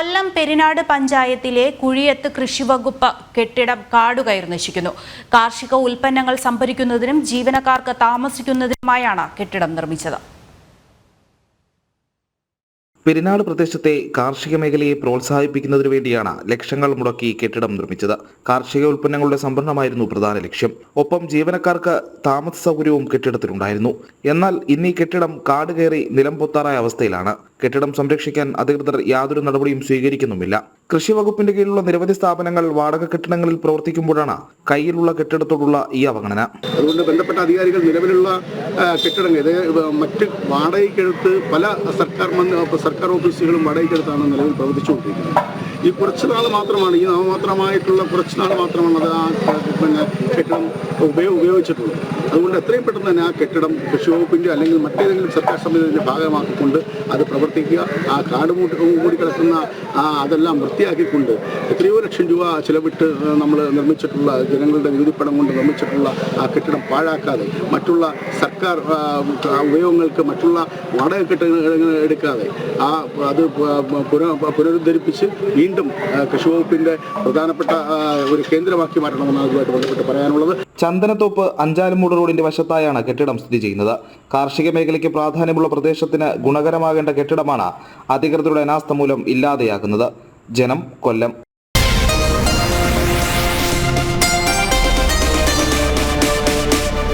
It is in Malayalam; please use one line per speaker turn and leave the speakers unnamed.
കൊല്ലം പെരിനാട് പഞ്ചായത്തിലെ കുഴിയത്ത് കൃഷിവകുപ്പ് കെട്ടിടം കാടുകയറി നശിക്കുന്നു. കാർഷിക ഉൽപ്പന്നങ്ങൾ സംഭരിക്കുന്നതിനും ജീവനക്കാർക്ക് താമസിക്കുന്നതിനുമായാണ് കെട്ടിടം നിർമ്മിച്ചത്.
പെരിനാട് പ്രദേശത്തെ കാർഷിക മേഖലയെ പ്രോത്സാഹിപ്പിക്കുന്നതിനു വേണ്ടിയാണ് ലക്ഷങ്ങൾ മുടക്കി കെട്ടിടം നിർമ്മിച്ചത്. കാർഷിക ഉൽപ്പന്നങ്ങളുടെ സംഭരണമായിരുന്നു പ്രധാന ലക്ഷ്യം. ഒപ്പം ജീവനക്കാർക്ക് താമസ സൗകര്യവും കെട്ടിടത്തിലുണ്ടായിരുന്നു. എന്നാൽ ഇന്ന് കെട്ടിടം കാട് കയറി നിലംപൊത്താറായ അവസ്ഥയിലാണ്. കെട്ടിടം സംരക്ഷിക്കാൻ അധികൃതർ യാതൊരു നടപടിയും സ്വീകരിക്കുന്നുമില്ല. കൃഷി വകുപ്പിന്റെ കീഴിലുള്ള നിരവധി സ്ഥാപനങ്ങൾ വാടക കെട്ടിടങ്ങളിൽ പ്രവർത്തിക്കുമ്പോഴാണ് കയ്യിലുള്ള കെട്ടിടത്തോടുള്ള ഈ അവഗണന.
അതുകൊണ്ട് ബന്ധപ്പെട്ട അധികാരികൾ നിലവിലുള്ള കെട്ടിടങ്ങൾ മറ്റ് വാടകയ്ക്കെടുത്ത് പല സർക്കാർ സർക്കാർ ഓഫീസുകളും വാടകയ്ക്കെടുത്താണ് നിലവിൽ പ്രവർത്തിച്ചുകൊണ്ടിരിക്കുന്നത്. ഈ കുറച്ച് നാൾ മാത്രമാണ് ഈ നാമമാത്രമായിട്ടുള്ള കുറച്ച് നാൾ മാത്രമാണ് അത് ആ പിന്നെ കെട്ടിടം ഉപയോഗ ഉപയോഗിച്ചിട്ടുള്ളത്. അതുകൊണ്ട് എത്രയും പെട്ടെന്ന് തന്നെ ആ കെട്ടിടം കൃഷി വകുപ്പിന്റെ അല്ലെങ്കിൽ മറ്റേതെങ്കിലും സർക്കാർ സംവിധാനത്തിന്റെ ഭാഗമാക്കിക്കൊണ്ട് അത് പ്രവർത്തിക്കുക. ആ കാട് മൂട്ട് മൂടി കിടക്കുന്ന ആ അതെല്ലാം വൃത്തിയാക്കിക്കൊണ്ട് എത്രയോ ലക്ഷം രൂപ ചിലവിട്ട് നമ്മൾ നിർമ്മിച്ചിട്ടുള്ള ജനങ്ങളുടെ നികുതിപ്പണം കൊണ്ട് നിർമ്മിച്ചിട്ടുള്ള ആ കെട്ടിടം പാഴാക്കാതെ മറ്റുള്ള സർക്കാർ ഉപയോഗങ്ങൾക്ക് മറ്റുള്ള വാടക കെട്ടിടങ്ങൾ എടുക്കാതെ ആ അത് പുന- പുനരുദ്ധരിപ്പിച്ച് വീണ്ടും ആ, കൃഷി വകുപ്പിന്റെ പ്രധാനപ്പെട്ട ഒരു കേന്ദ്രമാക്കി മാറ്റണമെന്നാണ് ഇതുമായിട്ട് ബന്ധപ്പെട്ട് പറയാനുള്ളത്.
ചന്ദനത്തോപ്പ് അഞ്ചാലുമൂട് റോഡിന്റെ വശത്തായാണ് കെട്ടിടം സ്ഥിതി ചെയ്യുന്നത്. കാർഷിക മേഖലയ്ക്ക് പ്രാധാന്യമുള്ള പ്രദേശത്തിന് ഗുണകരമാകേണ്ട കെട്ടിടമാണ് അധികൃതരുടെ അനാസ്ഥ മൂലം ഇല്ലാതെയാകുന്നത് ജനം കൊല്ലം